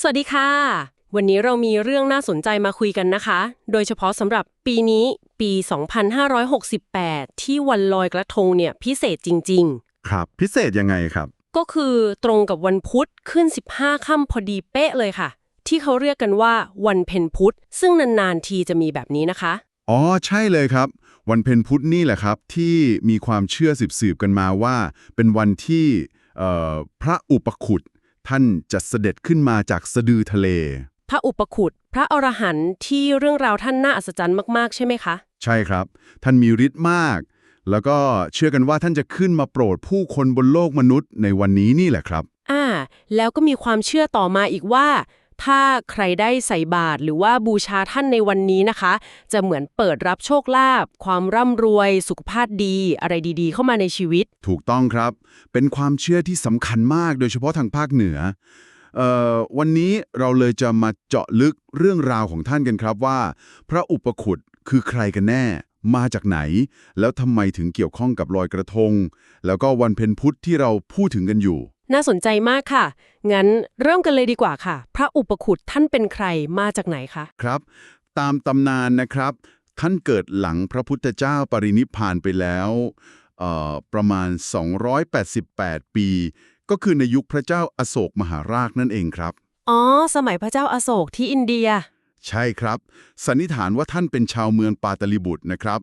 สวัสดีค่ะ วันนี้เรามีเรื่องน่าสนใจมาคุยกันนะคะ โดยเฉพาะสำหรับปีนี้ปี 2568 ที่วันลอยกระทงเนี่ยพิเศษจริง ครับ พิเศษยังไงครับ ๆ ก็คือตรงกับวันพุธขึ้น 15ค่ำพอดีเป๊ะเลยค่ะ ที่เขาเรียกกันว่าวันเพ็ญพุธ ซึ่งนานๆทีจะมีแบบนี้นะคะ อ๋อ ใช่เลยครับ วันเพ็ญพุธนี่แหละครับ ที่มีความเชื่อสืบๆกันมาว่า เป็นวันที่เอ่อพระอุปคุต ท่านจะเสด็จขึ้นมาจากสะดือทะเล พระอุปคุตพระอรหันต์ที่เรื่องราวท่านน่าอัศจรรย์มากๆ ใช่ไหมคะ ใช่ครับ ท่านมีฤทธิ์มาก แล้วก็เชื่อกันว่าท่านจะขึ้นมาโปรดผู้คนบนโลกมนุษย์ในวันนี้นี่แหละครับ อ่า แล้วก็มีความเชื่อต่อมาอีกว่า ถ้าใครได้ใส่บาตรหรือว่าบูชาท่านในวันนี้นะคะ จะเหมือนเปิดรับโชคลาภความร่ำรวย สุขภาพดี อะไรดีๆ เข้ามาในชีวิต ถูกต้องครับ เป็นความเชื่อที่สำคัญมากโดยเฉพาะทางภาคเหนือออวันนี้เราเลยจะมาเจาะลึกเรื่องราวของท่านกันครับว่า พระอุปคุตคือใครกันแน่ มาจากไหน แล้วทำไมถึงเกี่ยวข้องกับลอยกระทง แล้วก็วันเพ็ญพุธที่เราพูดถึงกันอยู่ น่าสนใจมากค่ะ งั้นเริ่มกันเลยดีกว่าค่ะ พระอุปคุตท่านเป็นใครมาจากไหนคะ ครับ ตามตำนานนะครับ ท่านเกิดหลังพระพุทธเจ้าปรินิพพานไปแล้วเอ่อประมาณ 288 ปี ก็คือในยุคพระเจ้าอโศกมหาราชนั่นเองครับ อ๋อ สมัยพระเจ้าอาโศกที่อินเดีย ใช่ครับ สันนิษฐานว่าท่านเป็นชาวเมืองปาตลิบุตรนะครับ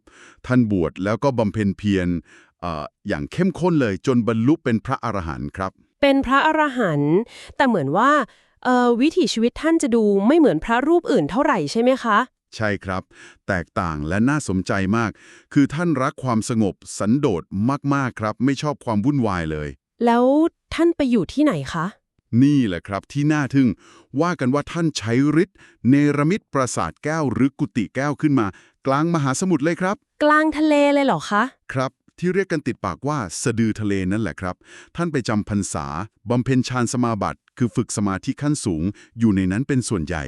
ท่านบวชแล้วก็บำเพ็ญเพียรเอ่ออย่างเข้มข้นเลยจนบรรลุเป็นพระอรหันต์ครับ เป็นพระอรหันต์แต่เหมือนว่าเอ่อวิถีชีวิตท่านจะดูไม่เหมือนพระรูปอื่นเท่าไหร่ใช่ไหมคะ ใช่ครับ แตกต่างและน่าสนใจมาก คือท่านรักความสงบสันโดษมากๆครับ ไม่ชอบความวุ่นวายเลย แล้วท่านไปอยู่ที่ไหนคะ นี่แหละครับที่น่าทึ่ง ว่ากันว่าท่านใช้ฤทธิ์เนรมิตปราสาทแก้วหรือกุฏิแก้วขึ้นมา กลางมหาสมุทรเลยครับ กลางทะเลเลยเหรอคะ ครับ ที่เรียกกันติดปากว่าสะดือทะเลนั่นแหละครับ ท่านไปจำพรรษาบำเพ็ญฌานสมาบัติ คือฝึกสมาธิขั้นสูง อยู่ในนั้นเป็นส่วนใหญ่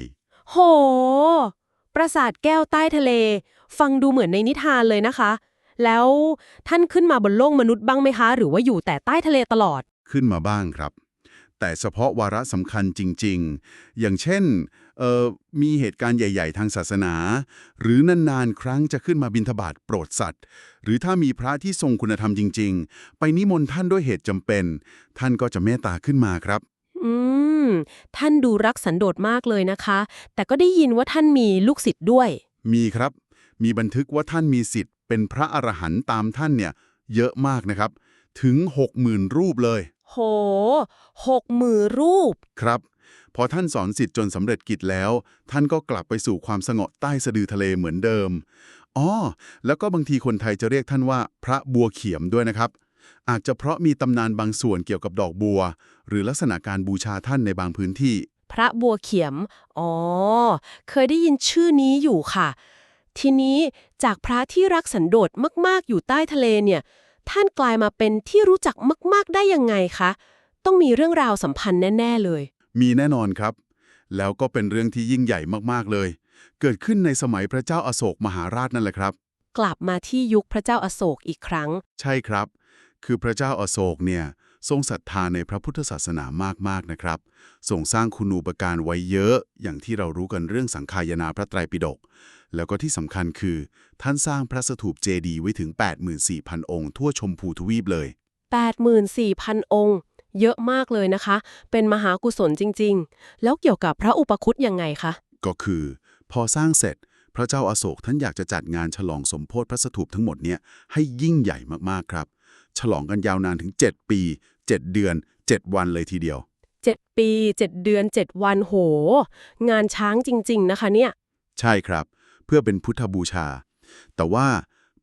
โห ปราสาทแก้วใต้ทะเล ฟังดูเหมือนในนิทานเลยนะคะ แล้วท่านขึ้นมาบนโลกมนุษย์บ้างไหมคะ หรือว่าอยู่แต่ใต้ทะเลตลอด ขึ้นมาบ้างครับ แต่เฉพาะวาระสำคัญจริง ๆ อย่างเช่นเอ่อ มีเหตุการณ์ใหญ่ ๆ ทางศาสนา หรือนาน ๆ ครั้งจะขึ้นมาบิณฑบาตโปรดสัตว์ หรือถ้ามีพระที่ทรงคุณธรรมจริง ๆ ไปนิมนต์ท่านด้วยเหตุจำเป็น ท่านก็จะเมตตาขึ้นมาครับอืม ท่านดูรักสันโดษมากเลยนะคะ แต่ก็ได้ยินว่าท่านมีลูกศิษย์ด้วย มีครับ มีบันทึกว่าท่านมีสิทธิ์เป็นพระอรหันต์ตามท่านเนี่ย เยอะมากนะครับ ถึง 60,000 รูปเลย โหหกมือรูป ครับ พอท่านสอนสิทธิ์จนสำเร็จกิจแล้ว ท่านก็กลับไปสู่ความสงบใต้สะดือทะเลเหมือนเดิมอ๋อแล้วก็บางทีคนไทยจะเรียกท่านว่า พระบัวเขียมด้วยนะครับ อาจจะเพราะมีตำนานบางส่วนเกี่ยวกับดอกบัว หรือลักษณะการบูชาท่านในบางพื้นที่ พระบัวเขียม อ๋อ เคยได้ยินชื่อนี้อยู่ค่ะ ทีนี้จากพระที่รักสันโดษมาก ๆ อยู่ใต้ทะเลเนี่ย ท่านกลายมาเป็นที่รู้จักมาก ๆ ได้ยังไงคะ ต้องมีเรื่องราวสัมพันธ์แน่ ๆ เลย มีแน่นอนครับ แล้วก็เป็นเรื่องที่ยิ่งใหญ่มากๆเลย เกิดขึ้นในสมัยพระเจ้าอาโศกมหาราชนั่นแหละครับ กลับมาที่ยุคพระเจ้าอาโศกอีกครั้ง ใช่ครับ คือพระเจ้าอาโศกเนี่ยทรงศรัทธาในพระพุทธศาสนามากๆนะครับทรงสร้างคุณูปการไว้เยอะ อย่างที่เรารู้กันเรื่องสังขายนาพระไตรปิฎก แล้วก็ที่สำคัญคือ ท่านสร้างพระสถูปเจดีย์ไว้ถึง 84,000 องค์ ทั่วชมพูทวีปเลย 84,000 องค์ เยอะมากเลยนะคะ เป็นมหากุศลจริง ๆ แล้วเกี่ยวกับพระอุปคุตยังไงคะ ก็คือ พอสร้างเสร็จ พระเจ้าอาโศกท่านอยากจะจัดงานฉลองสมโพธิพระสถูปทั้งหมดเนี่ยให้ยิ่งใหญ่มากๆครับ ฉลองกันยาวนานถึง 7 ปี 7 เดือน 7 วันเลยทีเดียว 7 ปี 7 เดือน 7 วันโห งานช้างจริง ๆ นะคะเนี่ย ใช่ครับ เพื่อเป็นพุทธบูชา แต่ว่า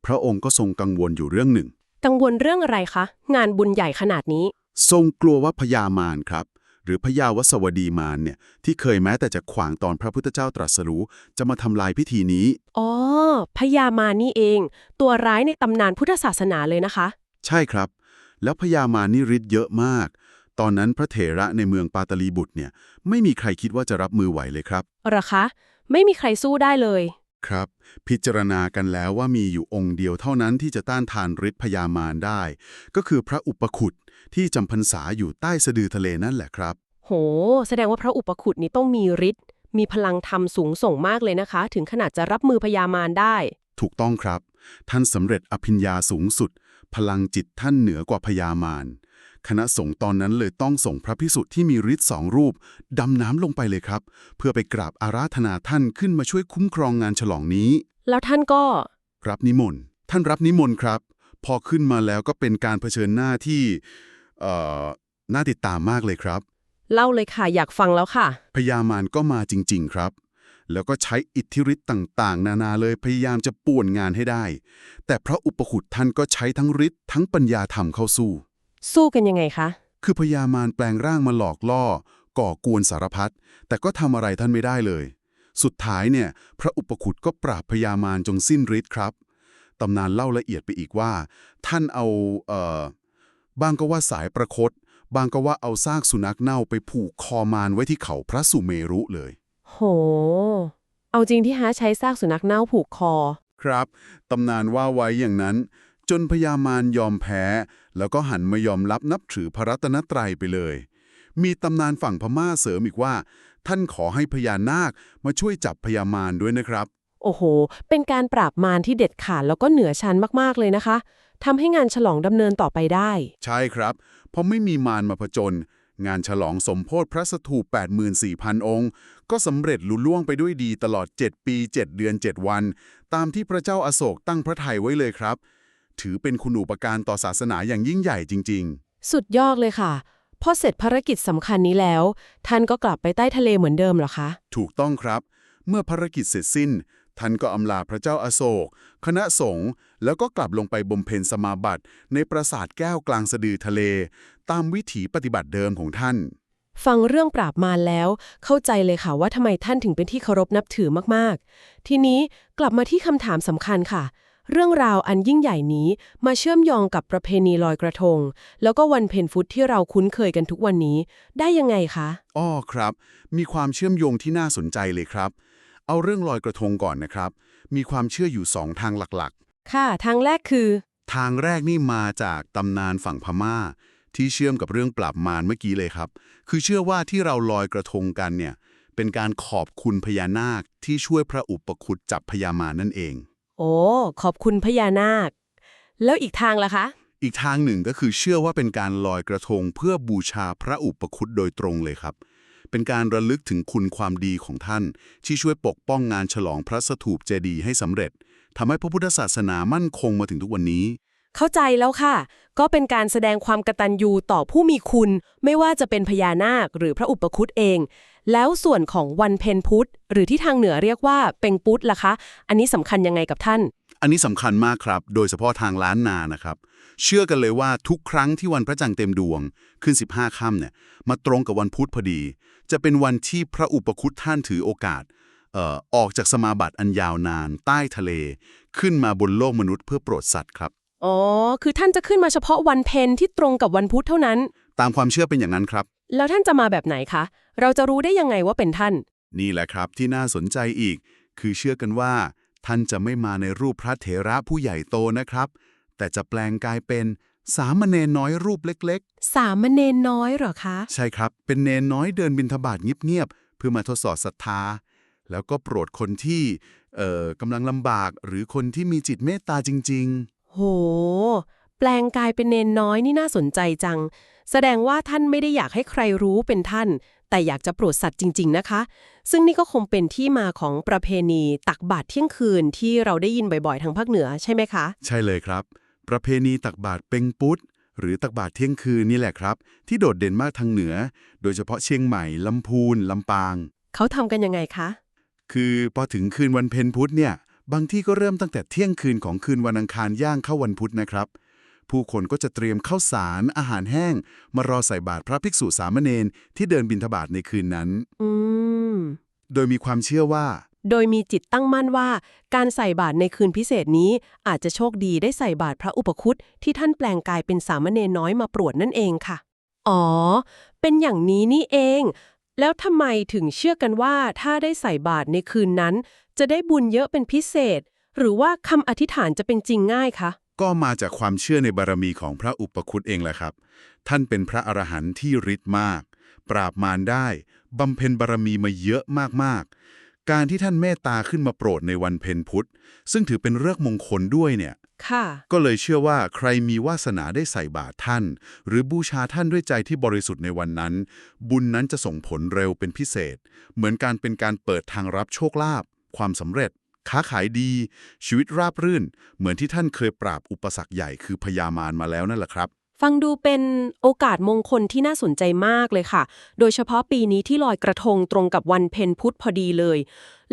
พระองค์ก็ทรงกังวลอยู่เรื่องหนึ่ง กังวลเรื่องอะไรคะ งานบุญใหญ่ขนาดนี้ ทรงกลัวว่าพญามารครับ หรือพญาวสวดีมารเนี่ยที่เคยแม้แต่จะขวางตอนพระพุทธเจ้าตรัสรู้จะมาทำลายพิธีนี้ อ๋อพญามานี่เอง ตัวร้ายในตำนานพุทธศาสนาเลยนะคะ ใช่ครับ แล้วพญามารนี่ฤทธิ์เยอะมาก ตอนนั้นพระเถระในเมืองปาตลีบุตรเนี่ยไม่มีใครคิดว่าจะรับมือไหวเลยครับเหรอคะ ไม่มีใครสู้ได้เลย ครับ พิจารณากันแล้วว่ามีอยู่องค์เดียวเท่านั้นที่จะต้านทานฤทธิ์พญามารได้ ก็คือพระอุปคุตที่จำพรรษาอยู่ใต้สะดือทะเลนั่นแหละครับโโหแสดงว่าพระอุปคุตนี้ต้องมีฤทธิ์มีพลังธรรมสูงส่งมากเลยนะคะ ถึงขนาดจะรับมือพญามารได้ ถูกต้องครับ ท่านสำเร็จอภิญญาสูงสุด พลังจิตท่านเหนือกว่าพญามาร คณะสงฆ์ตอนนั้นเลยต้องส่งพระพิสุทธิ์ที่มีฤทธิ์สองรูป ดำน้ำลงไปเลยครับ เพื่อไปกราบอาราธนาท่านขึ้นมาช่วยคุ้มครองงานฉลองนี้ แล้วท่านก็ รับนิมนต์ ท่านรับนิมนต์ครับ พอขึ้นมาแล้วก็เป็นการเผชิญหน้าที่เอ่อน่าติดตามมากเลยครับ เล่าเลยค่ะ อยากฟังแล้วค่ะ พญามารก็มาจริง ๆ ครับ แล้วก็ใช้อิทธิฤทธิ์ต่าง ๆ นานาเลยพยายามจะป่วนงานให้ได้ แต่พระอุปคุตท่านก็ใช้ทั้งฤทธิ์ทั้งปัญญาธรรมเข้าสู้ สู้กันยังไงคะ คือพญามารแปลงร่างมาหลอกล่อ ก่อกวนสารพัดแต่ก็ทำอะไรท่านไม่ได้เลย สุดท้ายเนี่ย พระอุปคุตก็ปราบพญามารจงสิ้นฤทธิ์ครับตำนานเล่าละเอียดไปอีกว่า ท่านเอาเอ่อบางก็ว่าสายประคตบางก็ว่าเอาซากสุนัขเน่าไปผูกคอมารไว้ที่เขาพระสุเมรุเลย โห เอาจริงที่ฮะใช้ซากสุนัขเน่าผูกคอ ครับ ตำนานว่าไว้อย่างนั้น จนพญามารยอมแพ้ แล้วก็หันมายอมรับนับถือพระรัตนตรัยไปเลย มีตำนานฝั่งพม่าเสริมอีกว่า ท่านขอให้พญานาคมาช่วยจับพญามารด้วยนะครับ โอ้โห เป็นการปราบมารที่เด็ดขาดแล้วก็เหนือชั้นมากๆเลยนะคะทำให้งานฉลองดำเนินต่อไปได้ ใช่ครับ เพราะไม่มีมารมาผจญงานฉลองสมโพธิพระสถูป 84,000 องค์ ก็สำเร็จลุล่วงไปด้วยดีตลอด 7 ปี 7 เดือน 7 วัน ตามที่พระเจ้าอาโศกตั้งพระทัยไว้เลยครับ ถือเป็นคุณูปการต่อศาสนาอย่างยิ่งใหญ่จริง ๆ สุดยอดเลยค่ะ พอเสร็จภารกิจสำคัญนี้แล้ว ท่านก็กลับไปใต้ทะเลเหมือนเดิมเหรอคะ ถูกต้องครับ เมื่อภารกิจเสร็จสิ้น ท่านก็อำลาพระเจ้าอาโศก คณะสงฆ์แล้วก็กลับลงไปบำเพ็ญสมาบัติในปราสาทแก้วกลางสะดือทะเล ตามวิถีปฏิบัติเดิมของท่าน ฟังเรื่องปราบมารแล้ว เข้าใจเลยค่ะว่าทำไมท่านถึงเป็นที่เคารพนับถือมากๆ ทีนี้กลับมาที่คำถามสำคัญค่ะ เรื่องราวอันยิ่งใหญ่นี้มาเชื่อมโยงกับประเพณีลอยกระทง แล้วก็วันเพ็ญฟุตที่เราคุ้นเคยกันทุกวันนี้ ได้ยังไงคะอ้อครับ มีความเชื่อมโยงที่น่าสนใจเลยครับ เอาเรื่องลอยกระทงก่อนนะครับ มีความเชื่ออยู่สองทางหลักค่ะ ทางแรกคือๆทางแรกนี่มาจากตำนานฝั่งพม่า ที่เชื่อมกับเรื่องปราบมารเมื่อกี้เลยครับ คือเชื่อว่าที่เราลอยกระทงกันเนี่ยเป็นการขอบคุณพญานาคที่ช่วยพระอุปคุตจับพญามารนั่นเอง โอ้ขอบคุณพญานาค แล้วอีกทางล่ะคะ อีกทางหนึ่งก็คือเชื่อว่าเป็นการลอยกระทงเพื่อบูชาพระอุปคุตโดยตรงเลยครับ เป็นการระลึกถึงคุณความดีของท่าน ที่ช่วยปกป้องงานฉลองพระสถูปเจดีย์ให้สำเร็จทำให้พระพุทธศาสนามั่นคงมาถึงทุกวันนี้ เข้าใจแล้วค่ะ ก็เป็นการแสดงความกตัญญูต่อผู้มีคุณ ไม่ว่าจะเป็นพญานาคหรือพระอุปคุตเอง แล้วส่วนของวันเพ็ญพุธหรือที่ทางเหนือเรียกว่าเป็งปุตล่ะคะ อันนี้สำคัญยังไงกับท่าน อันนี้สำคัญมากครับ โดยเฉพาะทางล้านนานะครับ เชื่อกันเลยว่าทุกครั้งที่วันพระจันทร์เต็มดวง ขึ้น 15ค่ำเนี่ย มาตรงกับวันพุธพอดี จะเป็นวันที่พระอุปคุตท่านถือโอกาสเอ่อออกจากสมาบัติอันยาวนาน ใต้ทะเล ขึ้นมาบนโลกมนุษย์เพื่อโปรดสัตว์ครับ อ๋อ คือท่านจะขึ้นมาเฉพาะวันเพ็ญที่ตรงกับวันพุธเท่านั้น ตามความเชื่อเป็นอย่างนั้นครับ แล้วท่านจะมาแบบไหนคะ เราจะรู้ได้ยังไงว่าเป็นท่าน นี่แหละครับที่น่าสนใจอีก คือเชื่อกันว่า ท่านจะไม่มาในรูปพระเถระผู้ใหญ่โตนะครับ แต่จะแปลงกายเป็นสามเณรน้อยรูปเล็ก สามเณรน้อยเหรอคะ ๆ ใช่ครับ เป็นเนนน้อยเดินบิณฑบาตเงียบๆ เพื่อมาทดสอบศรัทธา แล้วก็โปรดคนที่เอ่อกำลังลำบากหรือคนที่มีจิตเมตตาจริง โห แปลงกายเป็นเนนน้อยนี่น่าสนใจจัง แสดงว่าท่านไม่ได้อยากให้ใครรู้เป็นท่าน แต่อยากจะโปรดสัตว์จริง ๆ นะคะ ซึ่งนี่ก็คงเป็นที่มาของประเพณีตักบาตรเที่ยงคืนที่เราได้ยินบ่อยๆ ทางภาคเหนือใช่ไหมคะๆใช่เลยครับ ประเพณีตักบาตรเป็งปุตหรือตักบาตรเที่ยงคืนนี่แหละครับ ที่โดดเด่นมากทางเหนือ โดยเฉพาะเชียงใหม่ลำพูนลำปาง เขาทำกันยังไงคะ คือพอถึงคืนวันเพ็ญพุธเนี่ย บางที่ก็เริ่มตั้งแต่เที่ยงคืนของคืนวันอังคารย่างเข้าวันพุธนะครับ ผู้คนก็จะเตรียมข้าวสารอาหารแห้ง มารอใส่บาตรพระภิกษุสามเณรที่เดินบิณฑบาตในคืนนั้น อืม โดยมีความเชื่อว่า โดยมีจิตตั้งมั่นว่า การใส่บาตรในคืนพิเศษนี้อาจจะโชคดีได้ใส่บาตรพระอุปคุตที่ท่านแปลงกายเป็นสามเณรน้อยมาโปรดนั่นเองค่ะ อ๋อ เป็นอย่างนี้นี่เอง แล้วทำไมถึงเชื่อกันว่าถ้าได้ใส่บาตรในคืนนั้น จะได้บุญเยอะเป็นพิเศษ หรือว่าคำอธิษฐานจะเป็นจริงง่ายคะก็มาจากความเชื่อในบารมีของพระอุปคุตเองแหละครับ ท่านเป็นพระอรหันต์ที่ฤทธิ์มาก ปราบมารได้บำเพ็ญบารมีมาเยอะมากๆ การที่ท่านเมตตาขึ้นมาโปรดในวันเพ็ญพุธ ซึ่งถือเป็นเรื่องมงคลด้วยเนี่ย ค่ะ ก็เลยเชื่อว่าใครมีวาสนาได้ใส่บาตรท่าน หรือบูชาท่านด้วยใจที่บริสุทธิ์ในวันนั้น บุญนั้นจะส่งผลเร็วเป็นพิเศษ เหมือนการเป็นการเปิดทางรับโชคลาภ ความสำเร็จ ค้าขายดี ชีวิตราบรื่น เหมือนที่ท่านเคยปราบอุปสรรคใหญ่คือพยามารมาแล้วนั่นแหละครับ ฟังดูเป็นโอกาสมงคลที่น่าสนใจมากเลยค่ะ โดยเฉพาะปีนี้ที่ลอยกระทงตรงกับวันเพ็ญพุธพอดีเลย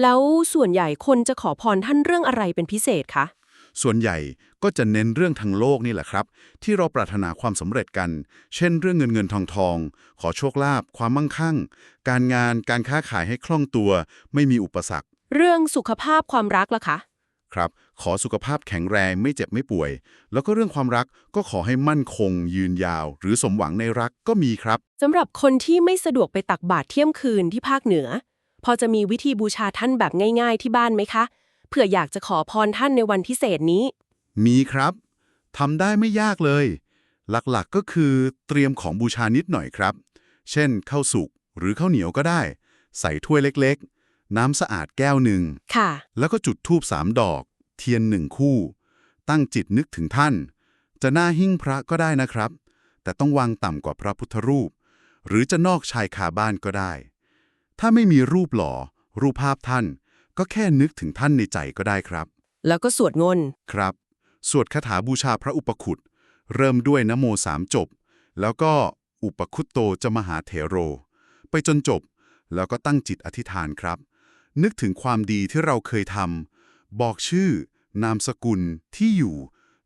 แล้วส่วนใหญ่คนจะขอพรท่านเรื่องอะไรเป็นพิเศษคะส่วนใหญ่ก็จะเน้นเรื่องทางโลกนี่แหละครับ ที่เราปรารถนาความสำเร็จกัน เช่น เรื่องเงินเงินทองทอง ขอโชคลาภความมั่งคั่ง การงานการค้าขายให้คล่องตัว ไม่มีอุปสรรค เรื่องสุขภาพความรักล่ะคะ ครับ ขอสุขภาพแข็งแรงไม่เจ็บไม่ป่วย แล้วก็เรื่องความรักก็ขอให้มั่นคง ยืนยาว หรือสมหวังในรักก็มีครับ สำหรับคนที่ไม่สะดวกไปตักบาตรเที่ยมคืนที่ภาคเหนือ พอจะมีวิธีบูชาท่านแบบง่าย ๆ ที่บ้านไหมคะ เผื่ออยากจะขอพรท่านในวันพิเศษนี้ มีครับทำได้ไม่ยากเลย หลักๆก็คือเตรียมของบูชานิดหน่อยครับ เช่นข้าวสุกหรือข้าวเหนียวก็ได้ ใส่ถ้วยเล็กๆ น้ำสะอาดแก้วหนึ่งค่ะ แล้วก็จุดธูปสามดอก เทียนหนึ่งคู่ ตั้งจิตนึกถึงท่าน จะหน้าหิ้งพระก็ได้นะครับ แต่ต้องวางต่ำกว่าพระพุทธรูป หรือจะนอกชายคาบ้านก็ได้ ถ้าไม่มีรูปหล่อ รูปภาพท่าน ก็แค่นึกถึงท่านในใจก็ได้ครับ แล้วก็สวดงนต์ครับ สวดคาถาบูชาพระอุปคุตเริ่มด้วยนะโมสามจบ แล้วก็อุปคุตโตจะมหาเถโร ไปจนจบ แล้วก็ตั้งจิตอธิษฐานครับ นึกถึงความดีที่เราเคยทำบอกชื่อ นามสกุลที่อยู่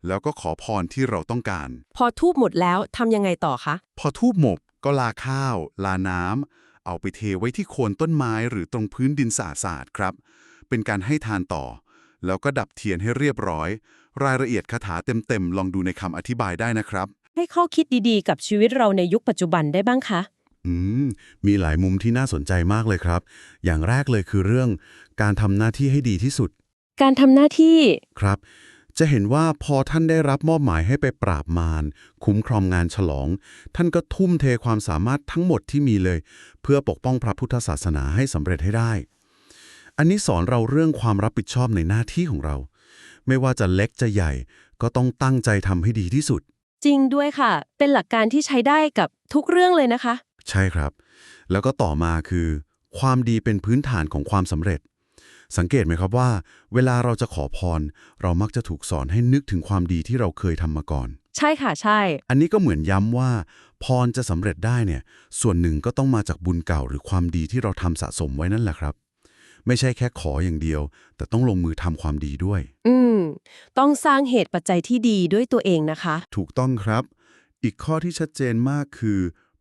แล้วก็ขอพรที่เราต้องการ พอทูบหมดแล้วทำยังไงต่อคะ พอทูบหมบก็ลาข้าว ลาน้ำเอาไปเทไว้ที่โคนต้นไม้หรือตรงพื้นดินสาสาดๆครับ เป็นการให้ทานต่อ แล้วก็ดับเทียนให้เรียบร้อย รายละเอียดคาถาเต็มๆลองดูในคำอธิบายได้นะครับ ให้ข้อคิดดีๆ กับชีวิตเราในยุคปัจจุบันได้บ้างคะ อืมมีหลายมุมที่น่าสนใจมากเลยครับ อย่างแรกเลยคือเรื่องการทำหน้าที่ให้ดีที่สุด การทำหน้าที่ ครับ จะเห็นว่าพอท่านได้รับมอบหมายให้ไปปราบมารคุ้มครองงานฉลอง ท่านก็ทุ่มเทความสามารถทั้งหมดที่มีเลย เพื่อปกป้องพระพุทธศาสนาให้สำเร็จให้ได้ อันนี้สอนเราเรื่องความรับผิดชอบในหน้าที่ของเรา ไม่ว่าจะเล็กจะใหญ่ ก็ต้องตั้งใจทำให้ดีที่สุด จริงด้วยค่ะ เป็นหลักการที่ใช้ได้กับทุกเรื่องเลยนะคะ ใช่ครับ แล้วก็ต่อมาคือ ความดีเป็นพื้นฐานของความสำเร็จ สังเกตไหมครับว่า เวลาเราจะขอพร เรามักจะถูกสอนให้นึกถึงความดีที่เราเคยทำมาก่อน ใช่ค่ะใช่ อันนี้ก็เหมือนย้ำว่า พรจะสำเร็จได้เนี่ย ส่วนหนึ่งก็ต้องมาจากบุญเก่าหรือความดีที่เราทำสะสมไว้นั่นแหละครับไม่ใช่แค่ขออย่างเดียว แต่ต้องลงมือทำความดีด้วย อืม ต้องสร้างเหตุปัจจัยที่ดีด้วยตัวเองนะคะ ถูกต้องครับ อีกข้อที่ชัดเจนมากคือ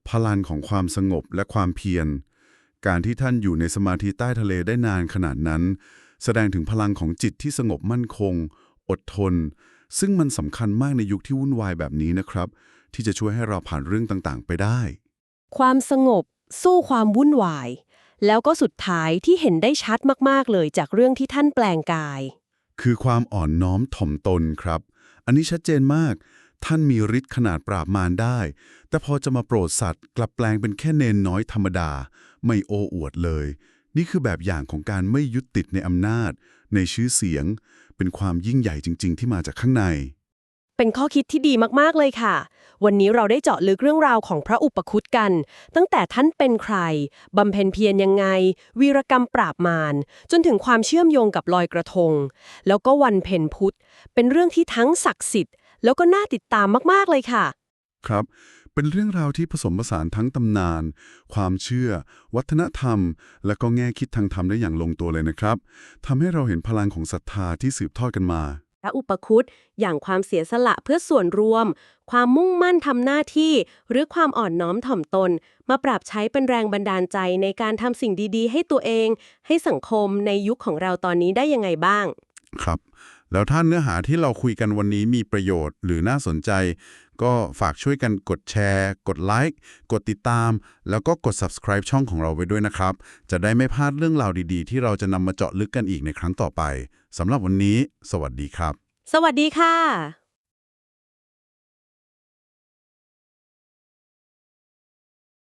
พลังของความสงบและความเพียร การที่ท่านอยู่ในสมาธิใต้ทะเลได้นานขนาดนั้น แสดงถึงพลังของจิตที่สงบมั่นคง อดทน ซึ่งมันสำคัญมากในยุคที่วุ่นวายแบบนี้นะครับ ที่จะช่วยให้เราผ่านเรื่องต่างๆ ไปได้ ความสงบ สู้ความวุ่นวาย แล้วก็สุดท้ายที่เห็นได้ชัดมากๆเลยจากเรื่องที่ท่านแปลงกาย คือความอ่อนน้อมถ่อมตนครับ อันนี้ชัดเจนมาก ท่านมีฤทธิ์ขนาดปราบมารได้ แต่พอจะมาโปรดสัตว์ กลับแปลงเป็นแค่เนนน้อยธรรมดา ไม่โอ้อวดเลย นี่คือแบบอย่างของการไม่ยึดติดในอำนาจ ในชื่อเสียง เป็นความยิ่งใหญ่จริง ๆ ที่มาจากข้างใน เป็นข้อคิดที่ดีมากๆเลยค่ะ วันนี้เราได้เจาะลึกเรื่องราวของพระอุปคุตกัน ตั้งแต่ท่านเป็นใคร บำเพ็ญเพียรยังไง วีรกรรมปราบมาร จนถึงความเชื่อมโยงกับลอยกระทง แล้วก็วันเพ็ญพุธ เป็นเรื่องที่ทั้งศักดิ์สิทธิ์ แล้วก็น่าติดตามมาก ๆ เลยค่ะ ครับ เป็นเรื่องราวที่ผสมผสานทั้งตำนาน ความเชื่อ วัฒนธรรม และก็แง่คิดทางธรรมได้อย่างลงตัวเลยนะครับทำให้เราเห็นพลังของศรัทธาที่สืบทอดกันมาพระอุปคุตอย่างความเสียสละเพื่อส่วนรวม ความมุ่งมั่นทำหน้าที่ หรือความอ่อนน้อมถ่อมตน มาปรับใช้เป็นแรงบันดาลใจในการทำสิ่งดี ๆ ให้ตัวเอง ให้สังคมในยุคของเราตอนนี้ได้ยังไงบ้าง ครับ แล้วถ้าเนื้อหาที่เราคุยกันวันนี้มีประโยชน์หรือน่าสนใจ ก็ฝากช่วยกันกดแชร์ กดไลค์กดติดตาม แล้วก็กด subscribe ช่องของเราไว้ด้วยนะครับ จะได้ไม่พลาดเรื่องราวดีๆ ที่เราจะนำมาเจาะลึกกันอีกในครั้งต่อไปสำหรับวันนี้ สวัสดีครับ สวัสดีค่ะ